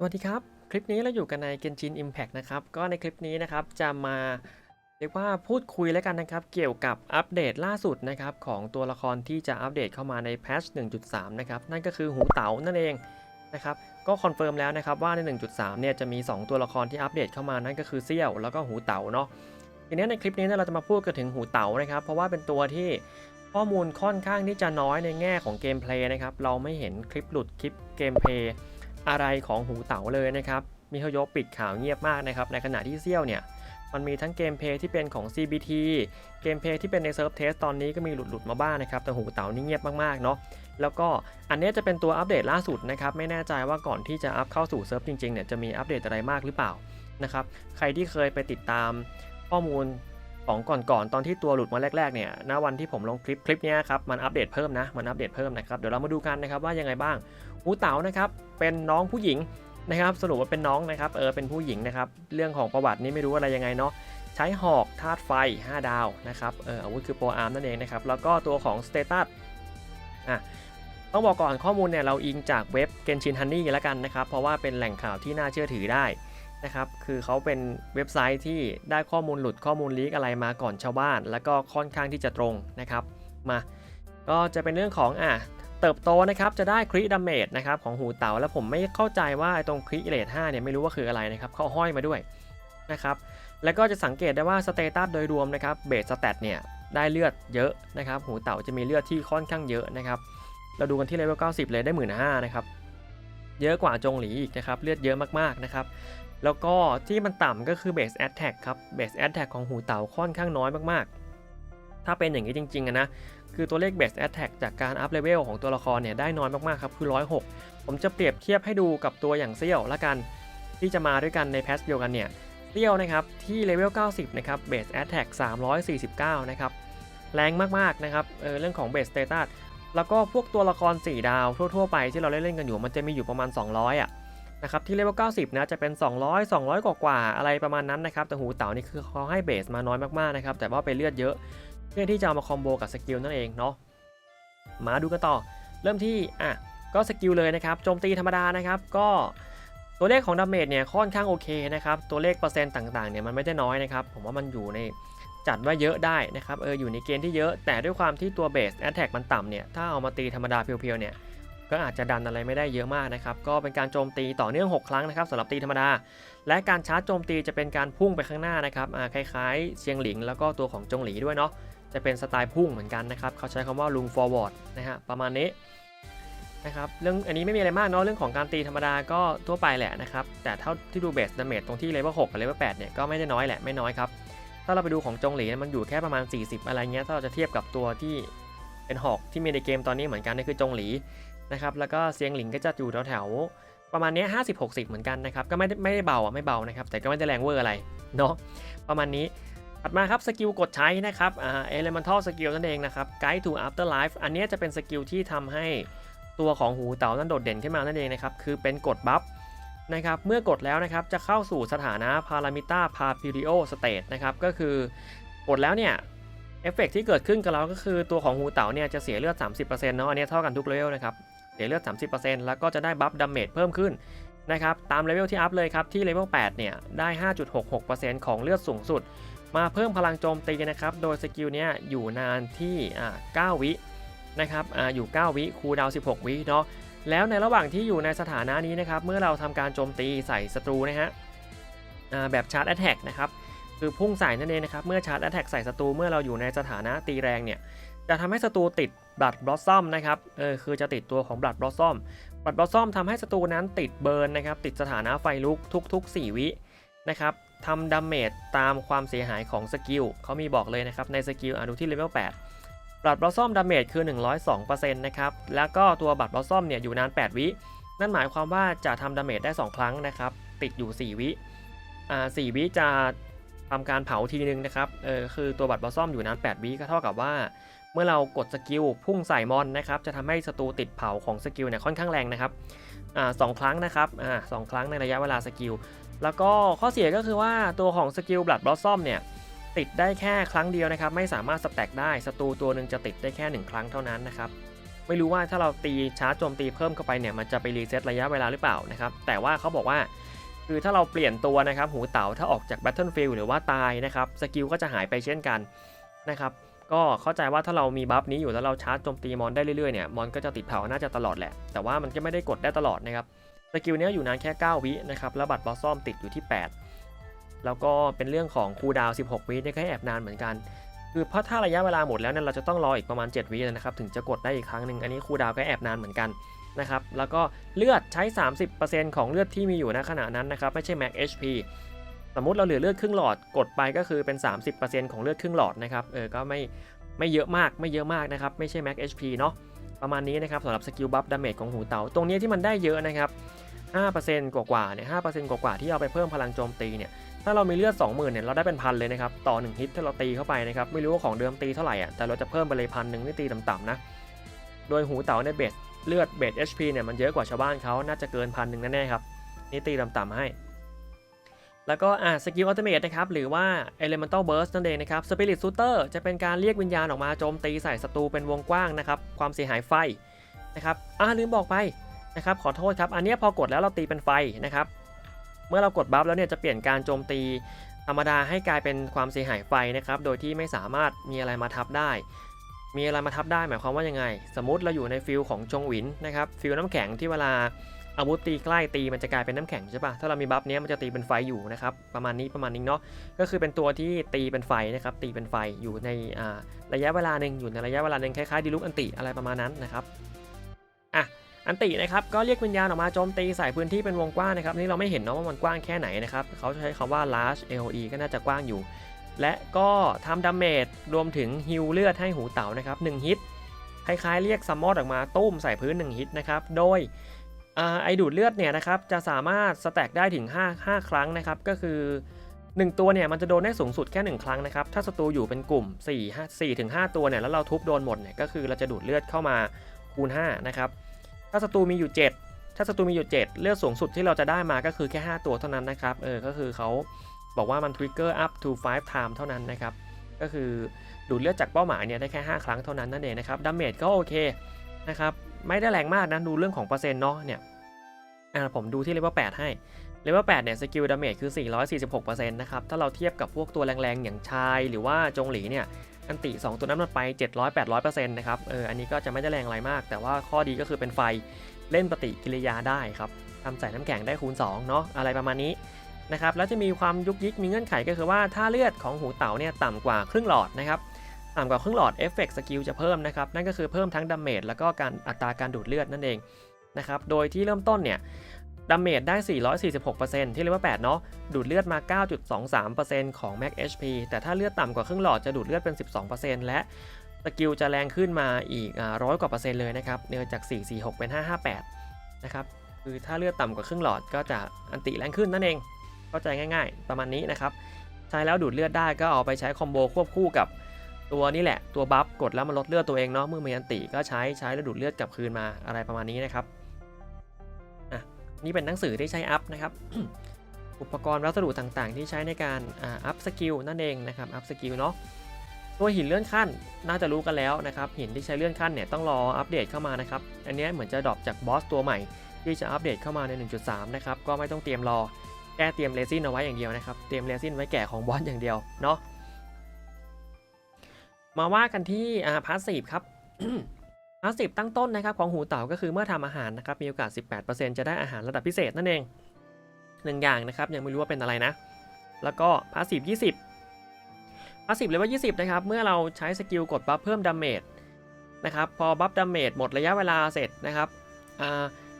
สวัสดีครับ คลิปนี้เราอยู่กันใน Genshin Impact นะครับ ก็ในคลิปนี้นะครับจะมาเรียกว่าพูดคุยแล้วกันนะครับ เกี่ยวกับอัปเดตล่าสุดนะครับของตัวละครที่จะอัปเดตเข้ามาในแพทช์1.3 นะครับ นั่นก็คือหูเต๋านั่นเองนะครับ ก็คอนเฟิร์มแล้วนะครับว่าใน 1.3 เนี่ยจะมี 2 ตัวละครที่อัปเดตเข้ามานั่นก็คือเซี่ยวแล้วก็หูเต๋าเนาะทีนี้ในคลิปนี้เนี่ยเราจะมาพูดกันถึงหูเต๋านะครับ เพราะว่าเป็นตัวที่ข้อมูลค่อนข้างที่จะน้อยในแง่ของเกมเพลย์นะครับเราไม่เห็นคลิปหลุดคลิปเกมเพลย์ อะไรของหูเต๋าเลยนะครับมิโฮโยปิดข่าวเงียบมากนะครับในขณะที่เซี่ยวเนี่ยมันมีทั้งเกมเพย์ที่เป็นของ CBT เกมเพย์ที่เป็นในเซิร์ฟเทสตอนนี้ก็มีหลุดๆมาบ้างนะครับ แต่หูเต๋านี่เงียบมากๆเนาะ แล้วก็อันนี้จะเป็นตัวอัปเดตล่าสุดนะครับ ไม่แน่ใจว่าก่อนที่จะอัพเข้าสู่เซิร์ฟจริงๆเนี่ยจะมีอัปเดตอะไรมากหรือเปล่านะครับ ใครที่เคยไปติดตามข้อมูลของก่อนๆตอนที่ตัวหลุดมาแรกๆเนี่ยณวันที่ผมลงคลิปคลิปนี้ครับมันอัปเดตเพิ่มนะมันอัปเดตเพิ่มนะครับเดี๋ยวเรามาดูกันนะครับว่ายังไงบ้าง หูเต๋านะครับเป็นน้องผู้หญิงนะครับสรุปว่าเป็นน้องนะครับเออเป็นผู้หญิงนะครับเรื่องของประวัตินี้ไม่รู้อะไรยังไงเนาะใช้หอกธาตุไฟ 5 ดาวนะครับเอออาวุธคือโปรอาร์มนั่นเองนะครับแล้วก็ตัวของสเตตัสอะต้องบอกก่อนข้อมูลเนี่ยเราอิงจากเว็บ Genshin Honey แล้วกันนะครับ เพราะว่าเป็นแหล่งข่าวที่น่าเชื่อถือได้นะครับคือเขาเป็นเว็บไซต์ที่ได้ข้อมูลหลุดข้อมูลลีกอะไรมาก่อนชาวบ้าน แล้วก็ค่อนข้างที่จะตรงนะครับมา ก็จะเป็นเรื่องของอะ เติบโตนะครับจะได้คริดาเมจนะครับของหูเต๋าแล้วผมไม่เข้าใจว่าตรงคริเลท5เนี่ยไม่รู้ว่าคืออะไรนะครับเขาห้อยมาด้วยนะครับแล้วก็จะสังเกตได้ว่าสเตตัสโดยรวมนะครับเบสสแตทเนี่ยได้เลือดเยอะนะครับหูเต๋าจะมีเลือดที่ค่อนข้างเยอะนะครับเราดูกันที่เลเวล90 เลยได้1 5ื่นห้านะครับเยอะกว่าจงหลีอีกนะครับเลือดเยอะมากๆนะครับแล้วก็ที่มันต่ำก็คือ Base Attack ครับ Base Attack ของหูเต๋าค่อนข้างน้อยมากๆ ถ้าเป็นอย่างนี้จริงๆนะ คือตัวเลข Base Attack จากการอัพเลเวลของตัวละครเนี่ยได้น้อยมากๆครับคือ 106 ผมจะเปรียบเทียบให้ดูกับตัวอย่างเซี่ยวละกัน ที่จะมาด้วยกันในแพทเดียวกันเนี่ยเซี่ยวนะครับที่เลเวล 90 นะครับ Base Attack 349 นะครับแรงมากๆนะครับเออเรื่องของ Base Status แล้วก็พวกตัวละคร 4 ดาวทั่วๆไปที่เราเล่นๆกันอยู่มันจะมีอยู่ประมาณ 200 อะนะครับที่เลเวล 90 นะจะเป็น 200 200 กว่ากว่าๆอะไรประมาณนั้นนะครับแต่หูเต๋านี่คือเขาให้เบสมาน้อยมากๆนะครับแต่ว่าไปเลือดเยอะ เพื่อที่จะเอามาคอมโบกับสกิลนั่นเองเนาะมาดูกันต่อ เริ่มที่อะก็สกิลเลยนะครับโจมตีธรรมดานะครับก็ตัวเลขของดาเมจเนี่ยค่อนข้างโอเคนะครับตัวเลขเปอร์เซ็นต์ต่างๆเนี่ยมันไม่ได้น้อยนะครับผมว่ามันอยู่ในจัดว่าเยอะได้นะครับเอออยู่ในเกณฑ์ที่เยอะ แต่ด้วยความที่ตัวเบสแอตแทกมันต่ำเนี่ยถ้าเอามาตีธรรมดาเพียวๆเนี่ยก็อาจจะดันอะไรไม่ได้เยอะมากนะครับก็เป็นการโจมตีต่อเนื่อง 6 ครั้งนะครับสำหรับตีธรรมดา และการชาร์จโจมตีจะเป็นการพุ่งไปข้างหน้านะครับอ่าคล้ายๆเชียงหลิงแล้วก็ตัวของจงหลีด้วยเนาะ จะเป็นสไตล์พุ่งเหมือนกันนะครับ เขาใช้คำว่าลุง forward นะฮะประมาณนี้นะครับเรื่องอันนี้ไม่มีอะไรมากเนาะเรื่องของการตีธรรมดาก็ทั่วไปแหละนะครับ แต่เท่าที่ดูเบสดาเมจตรงที่เลเวล6กับเลเวล8เนี่ยก็ไม่ได้น้อยแหละไม่น้อยครับถ้าเราไปดูของจงหลีมันอยู่แค่ประมาณ 40 อะไรเงี้ยถ้าเราจะเทียบกับตัวที่เป็นหอกที่มีในเกมตอนนี้เหมือนกันนี่คือจงหลีนะครับแล้วก็เซียงหลิงก็จะอยู่แถวๆประมาณนี้ห้าสิบหกสิบเหมือนกันนะครับก็ไม่ได้ไม่ได้เบาอะไม่เบานะครับแต่ก็ไม่ได้แรงเวอร์อะไรเนาะประมาณนี้ ถัดมาครับสกิลกดใช้นะครับอ่า elemental skill นั่นเองนะครับ guide to afterlife อันนี้จะเป็นสกิลที่ทำให้ตัวของหูเต่านั้นโดดเด่นขึ้นมานั่นเองนะครับคือเป็นกดบัฟนะครับเมื่อกดแล้วนะครับจะเข้าสู่สถานะ paramita papirio state นะครับก็คือกดแล้วเนี่ยเอฟเฟกต์ที่เกิดขึ้นกับเราก็คือตัวของหูเต๋าเนี่ยจะเสียเลือด 30%เนาะอันนี้เท่ากันทุกเลเวลนะครับเสียเลือด 30%แล้วก็จะได้บัฟดาเมจเพิ่มขึ้นนะครับตามเลเวลที่อัพเลยครับที่เลเวล8เนี่ยได้ 5.66%ของเลือดสูงสุด มาเพิ่มพลังโจมตีนะครับ โดยสกิลเนี้ยอยู่นานที่อ่า9วินะครับอ่าอยู่ 9 วิคูดาว 16 วิเนาะ แล้วในระหว่างที่อยู่ในสถานะนี้นะครับ เมื่อเราทำการโจมตีใส่ศัตรูนะฮะอ่าแบบชาร์จแอตแทกนะครับ คือพุ่งใส่นั่นเองนะครับ เมื่อชาร์จแอตแทกใส่ศัตรู เมื่อเราอยู่ในสถานะตีแรงเนี่ย จะทำให้ศัตรูติดบลัดบลอสซอมนะครับ เออ คือจะติดตัวของบลัดบลอสซอมบลัดบลอสซอมทำให้ศัตรูนั้นติดเบิร์นนะครับ ติดสถานะไฟลุกทุก ๆ 4 วินะครับ ทำดาเมจตามความเสียหายของสกิลเขามีบอกเลยนะครับในสกิลอะดูที่เลเวล8บลัดบลอสซอมดาเมจคือ 102%นะครับ แล้วก็ตัวบลัดบลอสซอมเนี่ยอยู่นาน 8 วิ นั่นหมายความว่าจะทำดาเมจได้ 2 ครั้งนะครับ ติดอยู่ 4 วิอ่า4วิจะทำการเผาทีนึงนะครับ เออคือตัวบัตรบอสซอมอยู่นาน 8 วิก็เท่ากับว่า เมื่อเรากดสกิลพุ่งใส่มอนนะครับจะทำให้ศัตรูติดเผาของสกิลเนี่ยค่อนข้างแรงนะครับอ่าสองครั้งนะครับอ่าสองครั้งในระยะเวลาสกิล แล้วก็ข้อเสียก็คือว่าตัวของสกิลบัตรบอสซอมเนี่ยติดได้แค่ครั้งเดียวนะครับ ไม่สามารถสแต็กได้ศัตรูตัวหนึ่งจะติดได้แค่ 1 ครั้งเท่านั้นนะครับไม่รู้ว่าถ้าเราตีชาร์จโจมตีเพิ่มเข้าไปเนี่ยมันจะไปรีเซ็ตระยะเวลาหรือเปล่านะครับแต่ว่าเขาบอกว่าคือถ้าเราเปลี่ยนตัวนะครับหูเต๋าถ้าออกจาก Battlefield หรือว่าตายนะครับสกิลก็จะหายไปเช่นกันนะครับก็เข้าใจว่าถ้าเรามีบัฟนี้อยู่แล้วเราชาร์จโจมตีมอนได้เรื่อยๆเนี่ยมอนก็จะติดเผาน่าจะตลอดแหละแต่ว่ามันก็ไม่ได้กดได้ตลอดนะครับ สกิลเนี้ยอยู่นานแค่ 9 วินะครับแล้วบัตรบอสซอมติดอยู่ที่ 8 แล้วก็เป็นเรื่องของคูดาว 16 วิเนี่ยก็แอบนานเหมือนกัน คือเพราะถ้าระยะเวลาหมดแล้วเนี่ยเราจะต้องรออีกประมาณ 7 วินะครับถึงจะกดได้อีกครั้งหนึ่งอันนี้คูดาวก็แอบนานเหมือนกันนะครับแล้วก็เลือดใช้ 30%ของเลือดที่มีอยู่ณขณะนั้นนะครับไม่ใช่ max HP สมมุติเราเหลือเลือดครึ่งหลอดกดไปก็คือเป็น 30%ของเลือดครึ่งหลอดนะครับเออก็ไม่ไม่เยอะมากไม่เยอะมากนะครับไม่ใช่ max HP เนาะ ประมาณนี้นะครับสำหรับสกิลบัฟดาเมจของหูเต๋าตรงนี้ที่มันได้เยอะนะครับ5%กว่าๆเนี่ย5%กว่าๆที่เอาไปเพิ่มพลังโจมตีเนี่ยถ้าเรามีเลือด20,000เนี่ยเราได้เป็นพันเลยนะครับต่อ 1 ฮิตถ้าเราตีเข้าไปนะครับไม่รู้ว่าของเดิมตีเท่าไหร่อะแต่เราจะเพิ่มไปเลยพันหนึ่งนี่ตีต่ำๆนะโดยหูเต๋าในเบสเลือดเบส HP เนี่ยมันเยอะกว่าชาวบ้านเขาน่าจะเกินพันหนึ่งแน่ๆครับนี่ตีต่ำๆให้ แล้วก็อ่าสกิลอัลติเมทนะครับหรือว่า Elemental Burst นั่นเองนะครับ Spirit Shooter จะเป็นการเรียกวิญญาณออกมาโจมตีใส่ศัตรูเป็นวงกว้างนะครับ ความเสียหายไฟนะครับอ่าลืมบอกไปนะครับขอโทษครับ อันนี้พอกดแล้วเราตีเป็นไฟนะครับ เมื่อเรากดบัฟแล้วเนี่ยจะเปลี่ยนการโจมตีธรรมดาให้กลายเป็นความเสียหายไฟนะครับ โดยที่ไม่สามารถมีอะไรมาทับได้ มีอะไรมาทับได้หมายความว่ายังไง สมมติเราอยู่ในฟิลของจงหวินนะครับ ฟิลน้ำแข็งที่เวลา อาวุธตีใกล้ตีมันจะกลายเป็นน้ำแข็งใช่ปะถ้าเรามีบัฟเนี้ยมันจะตีเป็นไฟอยู่นะครับประมาณนี้ประมาณนี้เนาะก็คือเป็นตัวที่ตีเป็นไฟนะครับตีเป็นไฟอยู่ในระยะเวลาหนึ่งอยู่ในระยะเวลาหนึ่งคล้ายๆดีลุกอันติอะไรประมาณนั้นนะครับอะอันตินะครับก็เรียกวิญญาณออกมาโจมตีใส่พื้นที่เป็นวงกว้างนะครับนี่เราไม่เห็นเนาะว่ามันกว้างแค่ไหนนะครับเขาใช้คำว่า large AOE ก็น่าจะกว้างอยู่ และก็ทำดาเมจรวมถึงฮิลเลือดให้หูเต่านะครับ1ฮิตคล้ายๆเรียกซัมมอดออกมาตุ้มใส่พื้น1ฮิตนะครับโดยอ่ ไอดูดเลือดเนี่ยนะครับจะสามารถสแต็กได้ถึง 5 5 ครั้งนะครับก็คือ 1 ตัวเนี่ยมันจะโดนได้สูงสุดแค่ 1 ครั้งนะครับถ้าศัตรูอยู่เป็นกลุ่ม 4 5 4ถึง5ตัวเนี่ยแล้วเราทุบโดนหมดเนี่ยก็คือเราจะดูดเลือดเข้ามาคูณ5นะครับถ้าศัตรูมีอยู่ 7 ถ้าศัตรูมีอยู่ 7 เลือดสูงสุดที่เราจะได้มาก็คือแค่ 5 ตัวเท่านั้นนะครับเออก็คือเขาบอกว่ามัน trigger up to 5 time เท่านั้นนะครับก็คือดูดเลือดจากเป้าหมายเนี่ยได้แค่ 5 ครั้งเท่านั้นนั่นเองนะครับดาเมจก็โอเคนะครับ ไม่ได้แรงมากนะดูเรื่องของเปอร์เซ็นต์เนาะเนี่ยอ่าผมดูที่เลเวล8ให้เลเวล8เนี่ยสกิลดาเมจคือ 446%นะครับ ถ้าเราเทียบกับพวกตัวแรงๆ อย่างชาย หรือว่าจงหลีเนี่ย อันติ 2 ตัวนั้นมันไป 700-800%นะครับ เออ อันนี้ก็จะไม่ได้แรงอะไรมาก แต่ว่าข้อดีก็คือเป็นไฟเล่นปฏิกิริยาได้ครับทำใส่น้ำแข็งได้คูณ 2 เนาะอะไรประมาณนี้นะครับ แล้วจะมีความยุกยิกมีเงื่อนไขก็คือว่าถ้าเลือดของหูเต๋าเนี่ยต่ำกว่าครึ่งหลอดนะครับ ต่ำกว่าครึ่งหลอดเอฟเฟกต์สกิลจะเพิ่มนะครับ นั่นก็คือเพิ่มทั้งดาเมจแล้วก็การอัตราการดูดเลือดนั่นเองนะครับ โดยที่เริ่มต้นเนี่ยดาเมจได้ 446%ที่เรียกว่า8เนาะ ดูดเลือดมา 9.23%ของ Max HP แต่ถ้าเลือดต่ำกว่าครึ่งหลอดจะดูดเลือดเป็น 12%และสกิลจะแรงขึ้นมาอีกร้อยกว่าเปอร์เซ็นต์เลยนะครับเนื่อจาก 446 เป็น 558 นะครับ คือถ้าเลือดต่ำกว่าครึ่งหลอดก็จะอันติแรงขึ้นนั่นเอง เข้าใจง่าย ๆ ประมาณนี้นะครับ ใช้แล้วดูดเลือดได้ก็เอาไปใช้คอมโบควบคู่กับ ตัวนี้แหละตัวบัฟกดแล้วมันลดเลือดตัวเองเนาะเมื่อมีอันติก็ใช้ใช้แล้วดูดเลือดกลับคืนมาอะไรประมาณนี้นะครับนี่เป็นหนังสือที่ใช้อัพนะครับอุปกรณ์วัสดุต่างๆ ที่ใช้ในการอัพสกิลนั่นเองนะครับอัพสกิลเนาะตัวหินเลื่อนขั้นน่าจะรู้กันแล้วนะครับหินที่ใช้เลื่อนขั้นเนี่ยต้องรออัปเดตเข้ามานะครับอันนี้เหมือนจะดรอปจากบอสตัวใหม่ ที่จะอัปเดตเข้ามาใน 1.3 นะครับก็ไม่ต้องเตรียมรอแก้เตรียมเรซินเอาไว้อย่างเดียวนะครับเตรียมเรซินไว้แก่ของบอสอย่างเดียวเนาะ มาว่ากันที่พาสซีฟครับพาสซีฟตั้งต้นนะครับของหูเต่าก็คือเมื่อทำอาหารนะครับมีโอกาส 18%จะได้อาหารระดับพิเศษนั่นเองหนึ่งอย่างนะครับยังไม่รู้ว่าเป็นอะไรนะ แล้วก็พาสซีฟ20พาสซีฟเลเวล20นะครับเมื่อเราใช้สกิลกดบัฟเพิ่มดาเมจนะครับพอบัฟดาเมจหมดระยะเวลาเสร็จนะครับ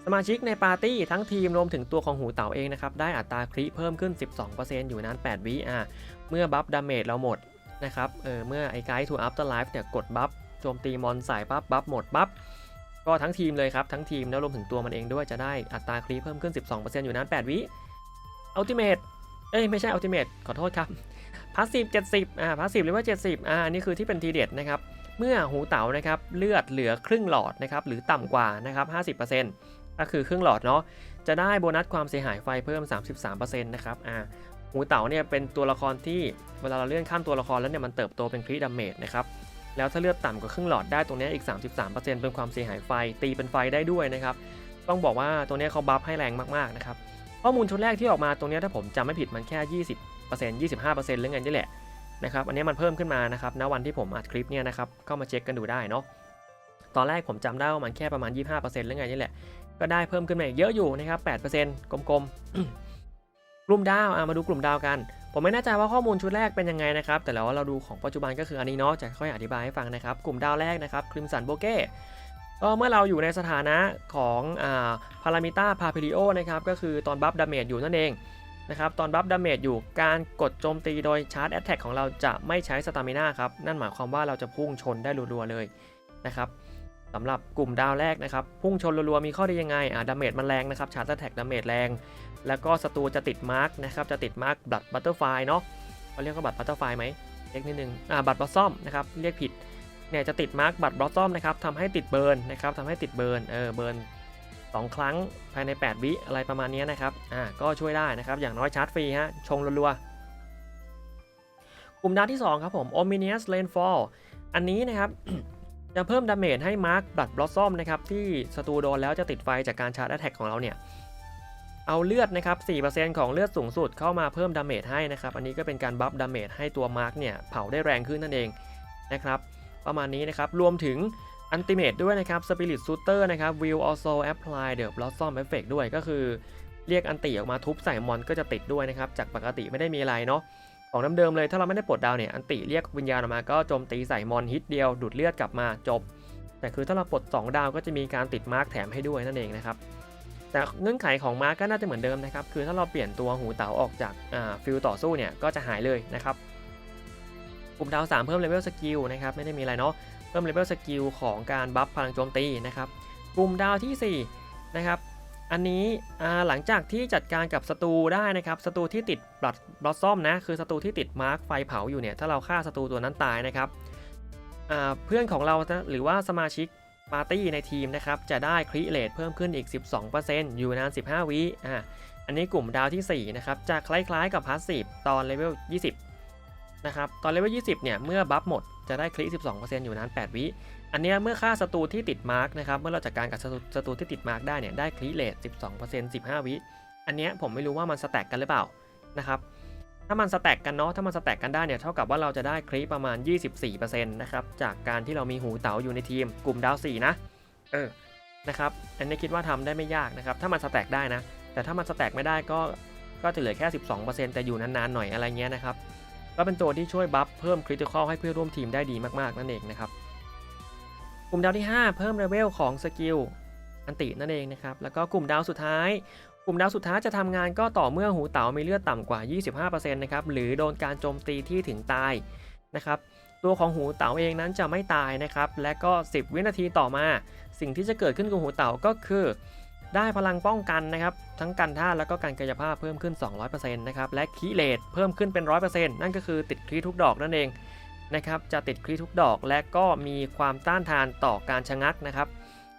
สมาชิกในปาร์ตี้ทั้งทีมรวมถึงตัวของหูเต่าเองนะครับได้อัตราคริเพิ่มขึ้น 12%อยู่นั้น8วิอ่าเมื่อบัฟดาเมจเราหมด นะครับเออเมื่อไอ้ไกด์ทูอัพเตอร์ไลฟ์เนี่ยกดบัฟโจมตีมอนใส่ปั๊บบัฟหมดปั๊บก็ทั้งทีมเลยครับ ทั้งทีมแล้วรวมถึงตัวมันเองด้วยจะได้อัตราคลีเพิ่มขึ้น 12%อยู่นั้น 8 วิอัลติเมทเอ้ยไม่ใช่อัลติเมทขอโทษครับพาสซีฟ70อ่าพาสซีฟหรือว่า 70อ่านี่คือที่เป็นทีเด็ดนะครับเมื่อหูเต๋านะครับเลือดเหลือครึ่งหลอดนะครับหรือต่ำกว่านะครับ50%ก็คือครึ่งหลอดเนาะจะได้โบนัสความเสียหายไฟเพิ่ม 33%นะครับอ่า หูเต๋าเนี่ยเป็นตัวละครที่เวลาเราเลื่อนข้ามตัวละครแล้วเนี่ยมันเติบโตเป็นคริดาเมจนะครับแล้วถ้าเลือดต่ำกว่าครึ่งหลอดได้ตรงนี้อีก 33%เป็นความเสียหายไฟตีเป็นไฟได้ด้วยนะครับต้องบอกว่าตัวนี้เขาบัฟให้แรงมากๆนะครับข้อมูลชุดแรกที่ออกมาตรงนี้ถ้าผมจำไม่ผิดมันแค่ 20% 25%หรือไงนี่แหละนะครับอันนี้มันเพิ่มขึ้นมานะครับณวันที่ผมอัดคลิปเนี่ยนะครับเข้ามาเช็คกันดูได้เนาะตอนแรกผมจำได้ว่ามันแค่ประมาณ 25%หรือไงนี่แหละก็ได้เพิ่มขึ้นมาเยอะอยู่นะครับ8%กลมๆ กลุ่มดาวมาดูกลุ่มดาวกัน ผมไม่แน่ใจว่าข้อมูลชุดแรกเป็นยังไงนะครับ แต่แล้วเราดูของปัจจุบันก็คืออันนี้เนาะจะค่อยอธิบายให้ฟังนะครับ กลุ่มดาวแรกนะครับคริมสันโบเก้ก็เมื่อเราอยู่ในสถานะของพารามิต้าพาพิลิโอนะครับก็คือตอนบัฟดาเมจอยู่นั่นเองนะครับตอนบัฟดาเมจอยู่การกดโจมตีโดยชาร์จแอตแทกของเราจะไม่ใช้สตามิน่าครับ นั่นหมายความว่าเราจะพุ่งชนได้รัวๆเลยนะครับสำหรับกลุ่มดาวแรกนะครับ พุ่งชนรัวๆมีข้อดียังไงอ่าดาเมจมันแรงนะครับชาร์จแอตแทกดาเมจแรง แล้วก็ศัตรูจะติดมาร์กนะครับ จะติดมาร์กบัตบัตเตอร์ไฟเนาะเขาเรียกว่าบัตบัตเตอร์ไฟไหมเรียกนิดนึงอ่าบัตบลอสซอมนะครับ เรียกผิด เนี่ยจะติดมาร์กบัตบลอสซอมนะครับทำให้ติดเบิร์นนะครับทำให้ติดเบิร์น เออ เบิร์นสองครั้งภายใน 8 วิอะไรประมาณนี้นะครับ อ่า ก็ช่วยได้นะครับ อย่างน้อยชาร์จฟรีฮะ ชงรัวๆ กลุ่มดาวที่ 2 ครับผม Omnious Rainfall อันนี้นะครับ จะเพิ่มดาเมจให้มาร์กบัตบลอสซอมนะครับที่ศัตรูโดนแล้วจะติดไฟจากการชาร์จแอตแทกของเราเนี่ย เอาเลือดนะครับ 4%ของเลือดสูงสุดเข้ามาเพิ่มดาเมจให้นะครับ อันนี้ก็เป็นการบัฟดาเมจให้ตัวมาร์กเนี่ยเผาได้แรงขึ้นนั่นเองนะครับ ประมาณนี้นะครับ รวมถึงอันติเมตด้วยนะครับ Spirit Shooter นะครับ will also apply the blossom effect ด้วยก็คือ เรียกอันติออกมาทุบใส่มอนก็จะติดด้วยนะครับ จากปกติไม่ได้มีอะไรเนาะของเดิมๆเลยถ้าเราไม่ได้ปลดดาวเนี่ยอันติเรียกวิญญาณออกมาก็โจมตีใส่มอนฮิตเดียวดูดเลือดกลับมาจบ แต่คือถ้าเราปลด2ดาวก็จะมีการติดมาร์กแถมให้ด้วยนั่นเองนะครับ แต่เงื่อนไขของมาร์กก็น่าจะเหมือนเดิมนะครับ คือถ้าเราเปลี่ยนตัวหูเต๋าออกจากฟิลต่อสู้เนี่ย ก็จะหายเลยนะครับ กลุ่มดาว 3 เพิ่มเลเวลสกิลนะครับ ไม่ได้มีอะไรเนาะ เพิ่มเลเวลสกิลของการบัฟพลังโจมตีนะครับ กลุ่มดาวทีสี่4 นะครับ อันนี้หลังจากที่จัดการกับศัตรูได้นะครับศัตรูที่ติดบลัดบลอสซอมนะ คือศัตรูที่ติดมาร์กไฟเผาอยู่เนี่ย ถ้าเราฆ่าศัตรูตัวนั้นตายนะครับเพื่อนของเราหรือว่าสมาชิก ปาร์ตี้ในทีมนะครับจะได้คริเลตเพิ่มขึ้นอีก 12%อยู่นาน 15 วิอ่าอันนี้กลุ่มดาวที่4นะครับจะคล้ายๆกับพาสซีฟตอนเลเวล 20 นะครับตอนเลเวล 20 เนี่ยเมื่อบัฟหมดจะได้คลิ12%อยู่นาน 8 วิ อันนี้เมื่อฆ่าศัตรูที่ติดมาร์กนะครับเมื่อเราจัดการกับศัตรูที่ติดมาร์กได้เนี่ยได้คลิเลต12% 15 วิ อันนี้ผมไม่รู้ว่ามันสแต็กกันหรือเปล่านะครับ ถ้ามันสแต็กกันเนาะ ถ้ามันสแต็กกันได้เนี่ยเท่ากับว่าเราจะได้คลิประมาณ 24%นะครับ จากการที่เรามีหูเต๋าอยู่ในทีมกลุ่มดาว4นะ เออ นะครับ อันนี้คิดว่าทำได้ไม่ยากนะครับ ถ้ามันสแต็กได้นะ แต่ถ้ามันสแต็กไม่ได้ก็ ก็จะเหลือแค่ 12%แต่อยู่นานๆหน่อยอะไรเงี้ยนะครับ ก็เป็นตัวที่ช่วยบัฟเพิ่มคริติคอลให้เพื่อนร่วมทีมได้ดีมากๆนั่นเองนะครับ กลุ่มดาวที่ 5 เพิ่มเลเวลของสกิลอันตินั่นเองนะครับ แล้วก็กลุ่มดาวสุดท้าย ลุ่มดาวสุดท้ายจะทำงานก็ต่อเมื่อหูเต๋ามีเลือดต่ำกว่า 25%นะครับหรือโดนการโจมตีที่ถึงตายนะครับตัวของหูเต๋าเองนั้นจะไม่ตายนะครับและก็ 10 วินาทีต่อมา สิ่งที่จะเกิดขึ้นกับหูเต๋าก็คือ ได้พลังป้องกันนะครับทั้งกันท่าแล้วก็การกายภาพเพิ่มขึ้น 200%นะครับและคีเลตเพิ่มขึ้นเป็น 100%นั่นก็คือติดครีทุกดอกนั่นเองนะครับจะติดครีทุกดอกและก็มีความต้านทานต่อการชะงักนะครับ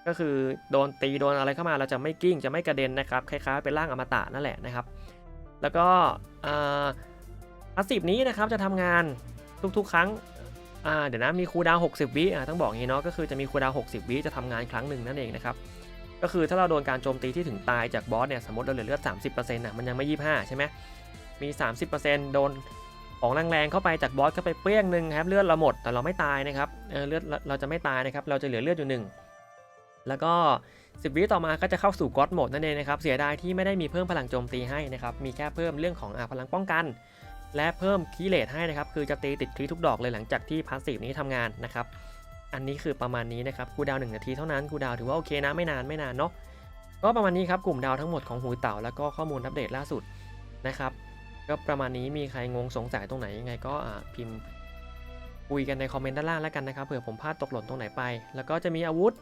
ก็คือโดนตีโดนอะไรเข้ามาเราจะไม่กิ้งจะไม่กระเด็นนะครับคล้ายๆเป็นร่างอมตะนั่นแหละนะครับ แล้วก็พาสซีฟนี้นะครับจะทำงานทุกๆ ครั้งเดี๋ยวนะมีคูดาว 60 วิต้องบอกงี้เนาะก็คือจะมีคูดาว 60 วิจะทำงานครั้งหนึ่งนั่นเองนะครับก็คือถ้าเราโดนการโจมตีที่ถึงตายจากบอสเนี่ยสมมติเราเหลือเลือด 30%นะมันยังไม่ 25 ใช่ไหมมี 30%โดนของแรงๆเข้าไปจากบอสเข้าไปเปรี้ยงหนึ่งครับเลือดเราหมดแต่เราไม่ตายนะครับเเลือดเราจะไม่ตายนะครับเราจะเหลือเลือดอยู่หนึ่ง แล้วก็ 10 วิต่อมาก็จะเข้าสู่ก็อดโหมดนั่นเองนะครับเสียดายที่ไม่ได้มีเพิ่มพลังโจมตีให้นะครับมีแค่เพิ่มเรื่องของอพลังป้องกัน และเพิ่มคีเลตให้นะครับคือจะตีติดคลีทุกดอกเลยหลังจากที่พาสซีฟนี้ทำงานนะครับอันนี้คือประมาณนี้นะครับคูดาวหนึ่งนาทีเท่านั้นคูดาวถือว่าโอเคนะไม่นานไม่นานเนาะก็ประมาณนี้ครับกลุ่มดาวทั้งหมดของหูเต่าแล้วก็ข้อมูลอัปเดตล่าสุดนะครับก็ประมาณนี้มีใครงงสงสัยตรงไหนยังไงก็พิมพ์คุยกันในคอมเมนต์ด้านล่างแล้วกันนะครับเผื่อผมพลาดตกหล่นตรงไหนไป แล้วก็จะมีอาวุธ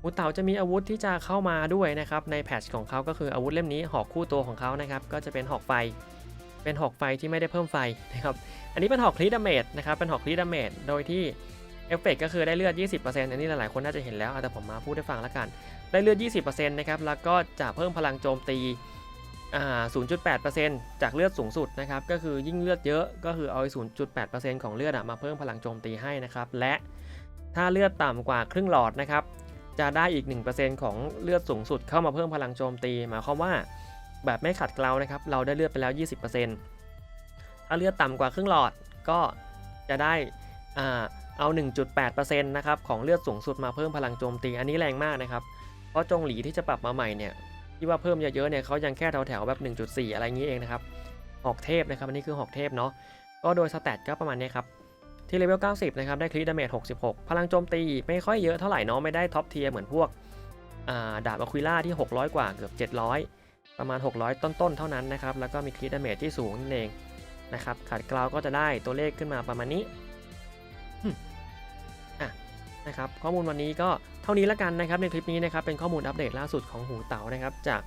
หูเต่าจะมีอาวุธที่จะเข้ามาด้วยนะครับในแพทช์ของเขาก็คืออาวุธเล่มนี้หอกคู่ตัวของเขานะครับก็จะเป็นหอกไฟ เป็นหอกไฟที่ไม่ได้เพิ่มไฟนะครับอันนี้เป็นหอกคลีดาเมจนะครับเป็นหอกคลีดาเมจโดยที่เอฟเฟกก็คือได้เลือด 20%อันนี้หลายๆคนน่าจะเห็นแล้วแต่ผมมาพูดให้ฟังแล้วกัน ได้เลือด 20%นะครับแล้วก็จะเพิ่มพลังโจมตี0.8%จากเลือดสูงสุดนะครับก็คือยิ่งเลือดเยอะก็คือเอา 0.8%ของเลือดอมาเพิ่มพลังโจมตีให้นะครับและถ้าเลือดต่ำกว่าครึ่งหลอดนะครับ จะได้อีก 1%ของเลือดสูงสุดเข้ามาเพิ่มพลังโจมตี หมายความว่าแบบไม่ขัดเกลานะครับ เราได้เลือดไปแล้ว 20%ถ้าเลือดต่ำกว่าครึ่งหลอดก็จะได้อ่าเอา 1.8%นะครับของเลือดสูงสุดมาเพิ่มพลังโจมตี อันนี้แรงมากนะครับ เพราะจงหลีที่จะปรับมาใหม่เนี่ยที่ว่าเพิ่มเยอะๆเนี่ยเขายังแค่แถวๆแบบ 1.4 อะไรอย่างนี้เองนะครับหอกเทพนะครับ อันนี้คือหอกเทพเนาะ ก็โดยสแตทก็ประมาณนี้ครับ ที่เลเวล 90 นะครับ ได้คริดาเมจ 66 พลังโจมตีไม่ค่อยเยอะเท่าไหร่เนาะไม่ได้ท็อปเทียร์เหมือนพวกาดาบอะควิล่าที่ 600 กว่าเกือบ 700 ประมาณ 600 ต้นๆ เท่านั้นนะครับ แล้วก็มีคริดาเมจที่สูงนั่นเองนะครับขัดเกลาก็จะได้ตัวเลขขึ้นมาประมาณนี้อะนะครับข้อมูลวันนี้ก็เท่านี้แล้วกันนะครับในคลิปนี้นะครับเป็นข้อมูลอัปเดตล่าสุดของหูเต๋านะครับจาก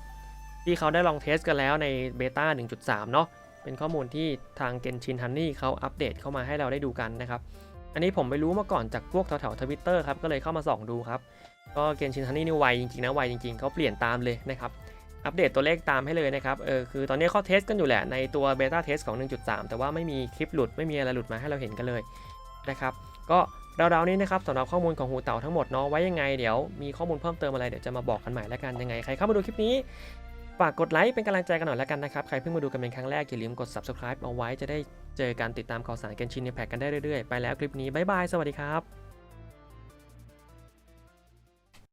ที่เขาได้ลองเทสกันแล้วในเบต้า1.3 เนาะ เป็นข้อมูลที่ทาง Genshin Honey เขาอัปเดตเข้ามาให้เราได้ดูกันนะครับ อันนี้ผมไปรู้มาก่อนจากพวกแถวๆทวิตเตอร์ครับ ก็เลยเข้ามาส่องดูครับ ก็ Genshin Honey นี่ไวจริงๆนะไวจริงๆเขาเปลี่ยนตามเลยนะครับอัปเดตตัวเลขตามให้เลยนะครับ เออ คือตอนนี้เขาเทสกันอยู่แหละในตัวเบต้าเทสของ 1.3 แต่ว่าไม่มีคลิปหลุด ไม่มีอะไรหลุดมาให้เราเห็นกันเลยนะครับ ก็เราวๆนี้นะครับสำหรับข้อมูลของหูเต่าทั้งหมดเนาะไว้ยังไงเดี๋ยวมีข้อมูลเพิ่มเติมอะไรเดี๋ยวจะมาบอกกันใหม่แล้วกันยังไงใครเข้ามาดูคลิปนี้ ฝากกดไลค์เป็นกำลังใจกันหน่อยแล้วกันนะครับ ใครเพิ่งมาดูกันเป็นครั้งแรก อย่าลืมกด subscribe เอาไว้จะได้เจอการติดตามข่าวสารกันชินในแพ็กกันได้เรื่อยๆ ไปแล้วคลิปนี้ บ๊ายบาย สวัสดีครับ